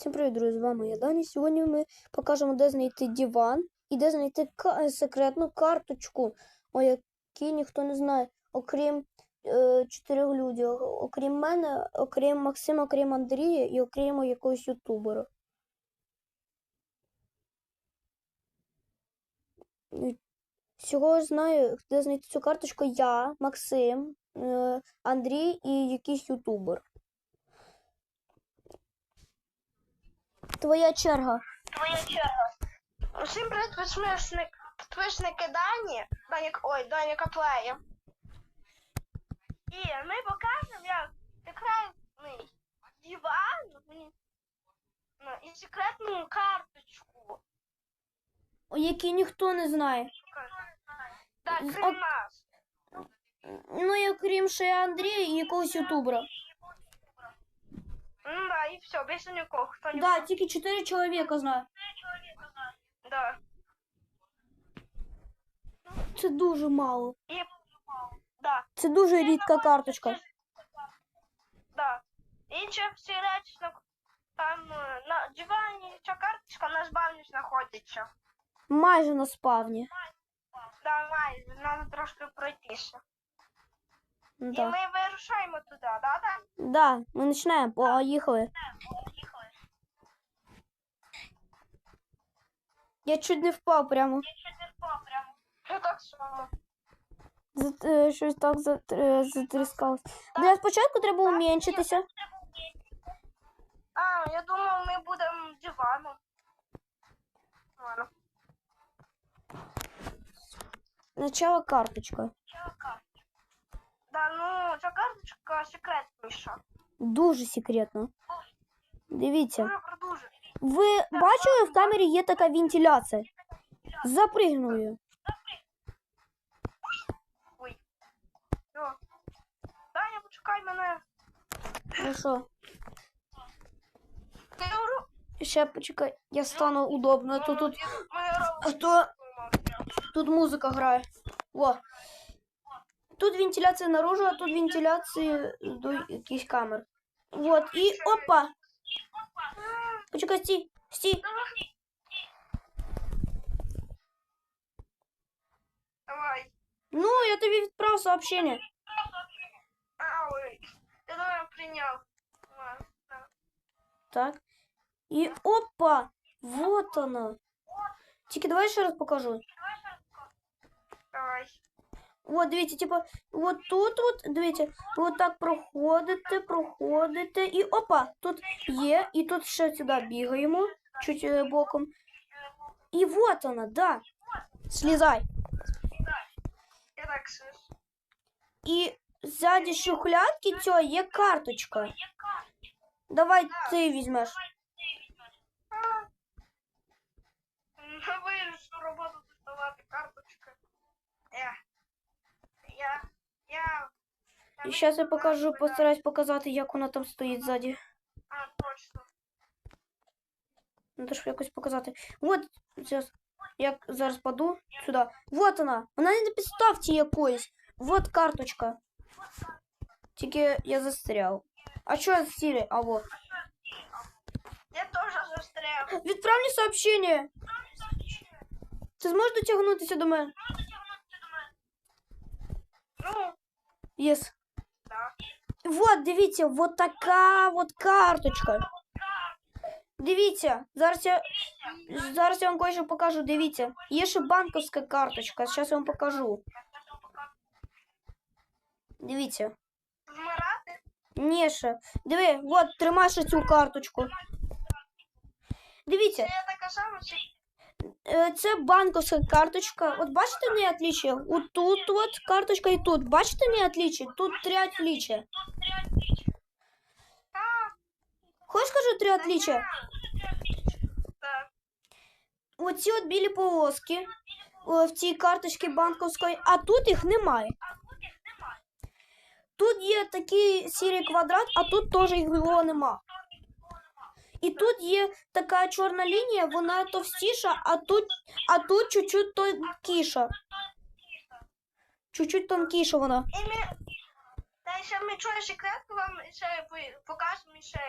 Всім привіт, друзі! З вами я Дані. Сьогодні ми покажемо, де знайти диван і де знайти е, секретну карточку, о якій ніхто не знає, окрім е, чотирьох людей. Окрім мене, окрім Максима, окрім Андрія і окрім якогось ютубера. Всього знаю, де знайти цю карточку я, Максим, е, Андрій і якийсь ютубер. Твоя черга. Твоя черга. Усім привіт, підписник, підписники Дані, Дані, ой, Дані Каплея. І ми покажемо, як секретний диван ну, і секретну карточку. о якій ніхто не знає. Так, крім нас. Ну, і окрім ще Андрія і якогось ютубера. Ну да, і все, більше нікого, хто не Да, тільки чотири чоловіка знає. Да. Це дуже мало. І, да, Це дуже рідка карточка. да. Інші всі речі, на- там е, на дивані ця карточка на збавні знаходиться. Майже на спавні. Давай, треба трошки пройтися. І Да. ми вирушаємо туди, да, да? да, ми починаємо. Поїхали. Я чуть не впав прямо. Ну так само. Зат- е, Щось так зат- е, затріскалось. Для спочатку треба умінчитися. А, я думав, ми будемо диваном. Ладно. Начало карточка. Да, ну, ця карточка секретніша. Дуже секретно. Дивіться. Ви бачили, в камері є така вентиляція. Запригну її. Ой. Йо. Даня, почекай мене. Ну що? Ще почекай, я стану удобно. а То тут, то тут музика грає. О. Тут вентиляція наружу, а тут вентиляція до якихось камер. Вот, і опа! Почекай, стій, стій. Давай. Ну, я тобі відправив сообщення. А, ой. Я давай прийняв. Ладно, да. Так. І опа! Вот вона. Тільки давай ще раз покажу. Давай. От, дивіться, типа, от тут, от, дивіться, ви так проходите, проходите, і опа, тут є, і тут ще сюди бігаємо, чуть е, боком. І вот вона, да. Слізай. Я так. І ззаді шухлядки цього є карточка. Давай ти візьмеш. Вирішу роботу доставати карточки. Я. Я. Я. І зараз я покажу, постараюсь показати, як вона там стоїть ззаді. А, точно. Надо ж якось показати. Вот, зараз, як зараз паду сюди. Вот вона. Вона не на підставці якоїсь. Вот карточка. Тільки я застряв. А що я застрял? А вот. Я теж застряв. Відправ мені сообщення. Ти зможеш дотягнутися до мене? Ну, Єс. да. Вот, дивіться, вот така вот карточка. Дивіться, зараз я зараз я вам кое-що покажу. Дивіться. Є ще банківська карточка. Зараз я вам покажу. Дивіться. Ні, ще. Диви, от, тримай цю карточку. Дивіться, Е, це банківська карточка. От бачите не отличие? От тут от карточка і тут. Бачите не отличие? Тут три отличия. Хочеш скажу три отличия? Оці от білі полоски в цій карточці банківської, а тут їх немає. Тут є такий сірий квадрат, а тут теж його нема. І тут є така чорна лінія, вона товстіша, а тут, а тут чуть-чуть тонкіша. Чуть-чуть тонкіша вона. І ми... Та ще ми чує секретку вам ще покажемо ще.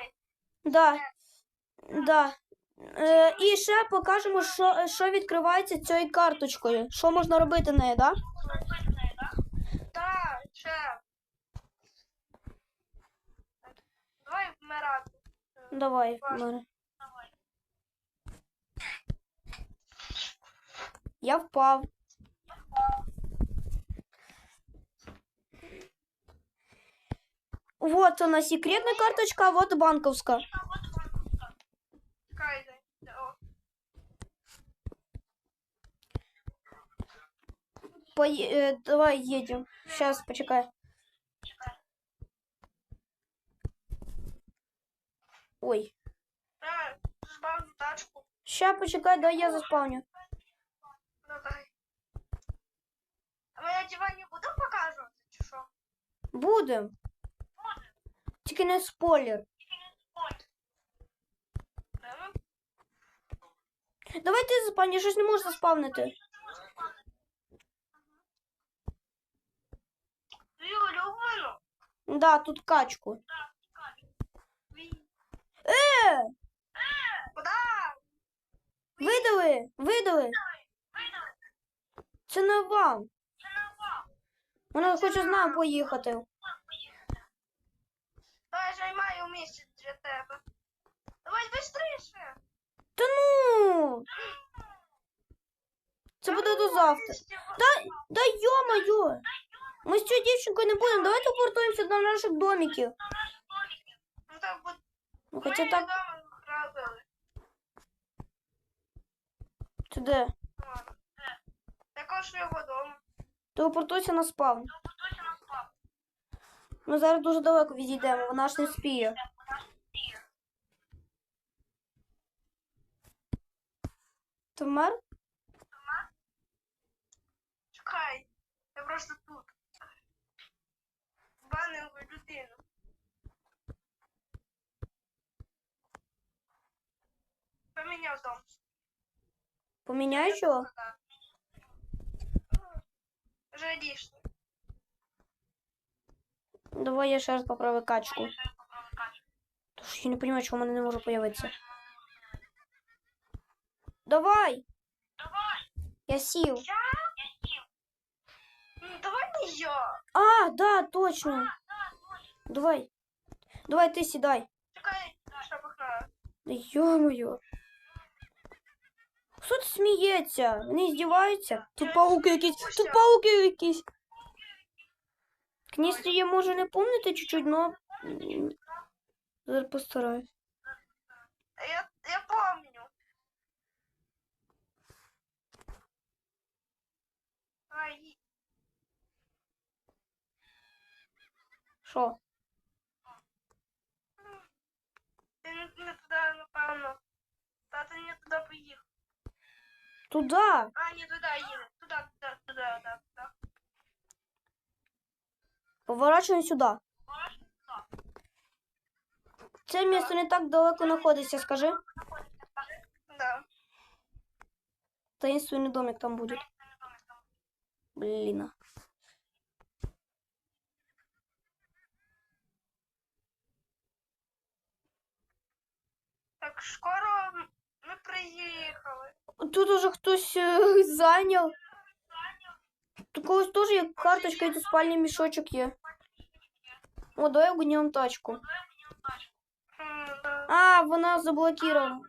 Да. Да. Е, і ще покажемо, що, що відкривається цією карточкою. Що можна робити нею, да? Так, ще. Давай вмирати. Давай. Маре. Я впав. Вот она секретная карточка, а вот банковская. Чекай, дай. О, Пое- э, давай едем. Сейчас, почекай. Ой. Так, збавлю тачку. Ща, почекай, дай я заспавню. Давай. А ми на дивані будемо показувати, чи що? Будем. Тільки не спойлер. Ем, Давай ти заспавню, я щось не можу заспавнити. Твою улюблену? Да, тут качку. Твій. Е! Куда? Видали? Видали? Це не вам. Вона хоче з нами поїхати. Давай займаю місце для тебе. Давай швидше. Та ну. Це буде до завтра. Та, да йо-моє. Ми з цією дівчинкою не будемо. Давайте повертаємося до наших домиків. Ну так буде. Ну, хоча так, це де? Також його дому. Телепортуйся на спавн. Ми зараз дуже далеко відійдемо, вона ж не спіє. Ти вмер? Чекай. Я просто тут. Банив людину. Поміняв дом. Його? Вже дійшли. Давай я ще раз поправлю качку. Тож я не розумію, чому мене не може появитися. Давай! Давай! Я сів. Ну, давай не я. А, да, точно. Давай. Давай ти сідай. Чекай, що погнали. Да ё-моё. Хто тут сміється? Вони здіваються? Тут пауки якісь. Тут пауки якісь. Князь я можу не помнити чуть-чуть, но зараз постараюсь. Я, я помню. Ай, Що? ти не, туди, напевно. Тата не туди поїхав. Туда. А, не туди їде. Туди, туди, туди, туди, туди. Поворачуємо сюди. Це місто не так далеко знаходиться, скажи. Да. Таинственный домик там будет. Блин. Так, скоро ми приїхали. Тут уже хтось е, зайняв. Тут когось теж є карточка і тут спальний мішочок є. О, давай обгонем тачку. Хм, да. А, вона заблокирована.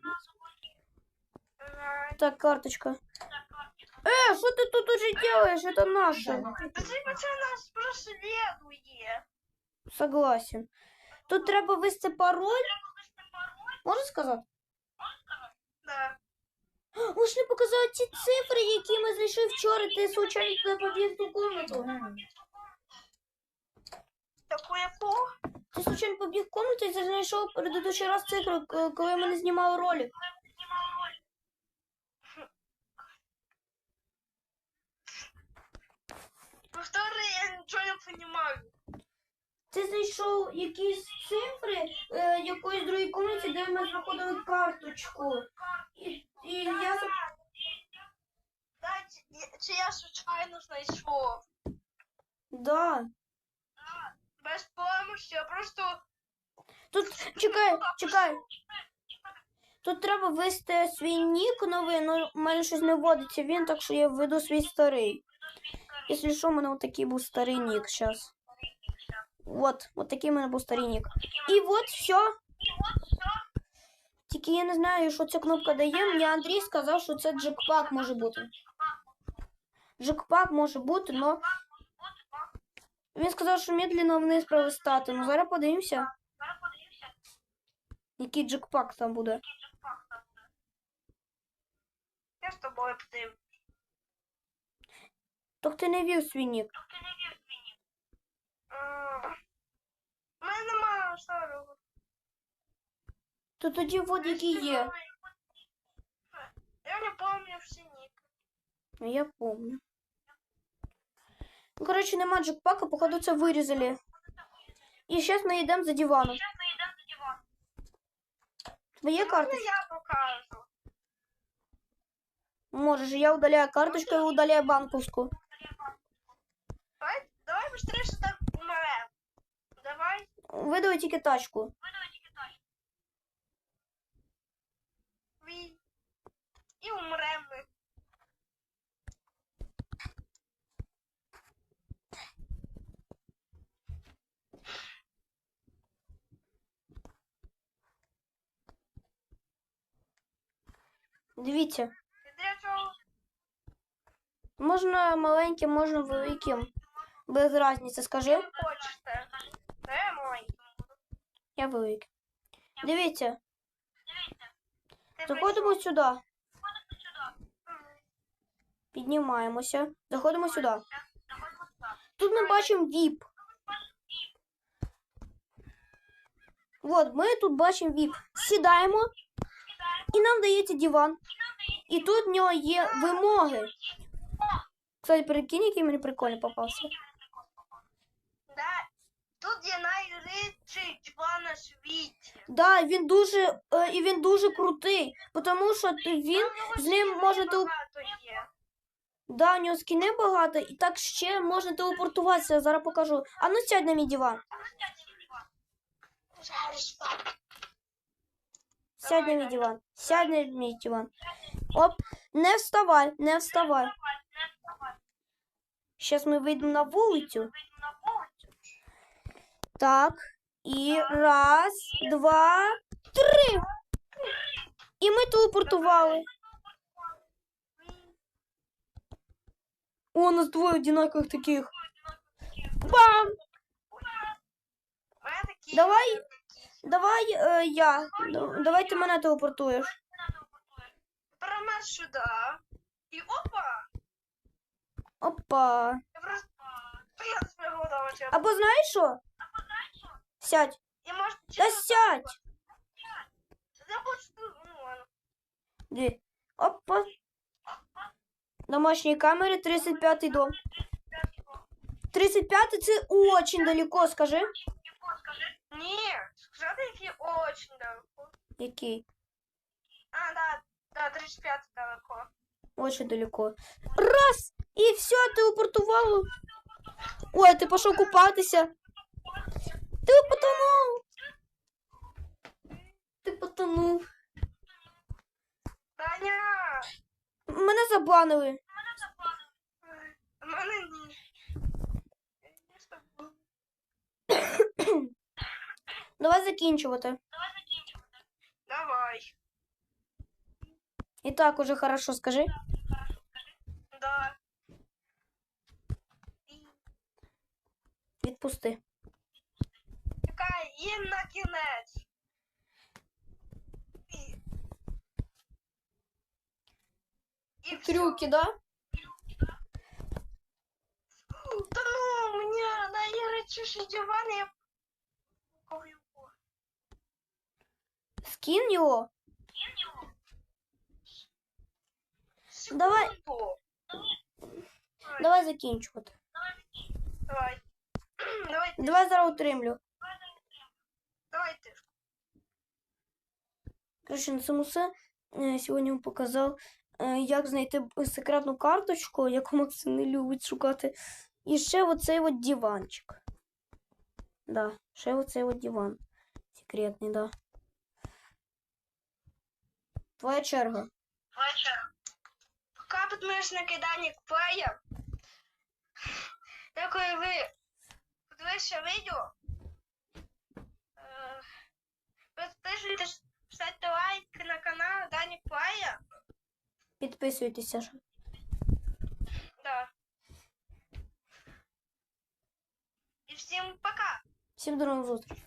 Давай. Так, карточка. Э, что ты тут уже делаешь? Это наше. Та цей пацан нас прослідує. Согласен. Тут треба ввести пароль. Можна сказати? Да. Можеш не показати ті цифри, які ми знайшли вчора. Ти случайно туди побіг в ту комнату. Таку яку? Ти случайно побіг в комнату і знайшов предыдущий раз цифри, к- коли ми не знімали ролик. Повтори, я нічого не розумію. Ти знайшов якісь цифри е, якоїсь другої комнаті, де ми знаходили карточку. І, і я Да, чи- чи я случайно знайшов? Да. Без помощи, я просто Тут чекай, чекай. Тут треба ввести свій нік новий, але в мене щось не вводиться він, так що я введу свій старий. Якщо що, у мене отакий був старий нік зараз. Вот, от такий у мене був старий нік. І от все. Тільки я не знаю, що ця кнопка дає. Мені Андрій сказав, що це джекпак може бути. Джекпак може бути, але він сказав, що медленно вниз пролистати. Ну зараз подивимося, який джекпак там буде. Я з тобою подивлюсь. Так ти не вів свій нік. М, То тоді от який є. Я не пам'ятаю всі ніки. Ну, Я помню. Ну, короче, нема джекпака, походу це вирізали. І зараз ми йдемо за диваном. Твоє карта? Ну, я покажу. Можеш, я удаляю карточку і удаляю банковську. Давай, давай быстрее так умрем. Давай. Видавай тільки тачку. Дивіться, можна маленьким, можна великим. Без різниці, скажи. Я великий. Дивіться, заходимо сюди, піднімаємося, заходимо сюди. Тут ми бачимо VIP. От, ми тут бачимо VIP. Сідаємо, і нам дається диван. І тут в нього є вимоги. Кстати, прикинь, який мені прикольний попався. Да. Тут є найрідший диван на світі. Да, він дуже е, і він дуже крутий, тому що ти- він з ним може є. да, у нього скіни багато, і так ще можна телепортуватися. Зараз покажу. А ну сядь на мій диван. Сядь на мій диван. Сядь на мій диван. Оп, не вставай, не вставай. Зараз ми вийдемо на вулицю. Так. І раз, два, три. І ми телепортували. О, у нас двоє одинакових таких. Бам! У мене такі. Давай. Давай е, я. Давай ти мене телепортуєш. Перемер сюди. І опа! Опа. Я просто... Я свого давача. Або знаєш що? Сядь. І може... Та сядь. Я. Дві. Опа. Домашні камери, 35-й дом. 35-й це очень далеко, скажи. Ні, сказати, які очень далеко. Який? А, да, да, 35 далеко. Очень далеко. Раз! І все, телепортувало. Ой, ти пішов купатися. Ти потонув. Ти потонув. Таня! Мене забанили. У мене ні. Я з тобою. Давай закінчувати. Давай. І так уже хорошо, скажи. Да. Відпусти. Чекай, і на кінець. І... І всьо. Трюки, да? Та ну, мені найречіший диван, я... Скинь. Давай. Секунду. Давай. Давай. Давай, ти, Давай зараз утримлю. давай ти. Коротше, на цьому все. Е, Сьогодні вам показав, е, як знайти секретну карточку, яку Максим не любить шукати. І ще оцей от диванчик. Да, ще оцей от диван. Секретний, да. Твоя черга. Вечір. Пока підписники Данік Плеєр. Дякую ви подивилися відео. Е, Підписуйтесь, ставте лайк на канал Данік Плеєр. Підписуйтеся. ж. Да. І всім пока! Всім до нових зустрічей.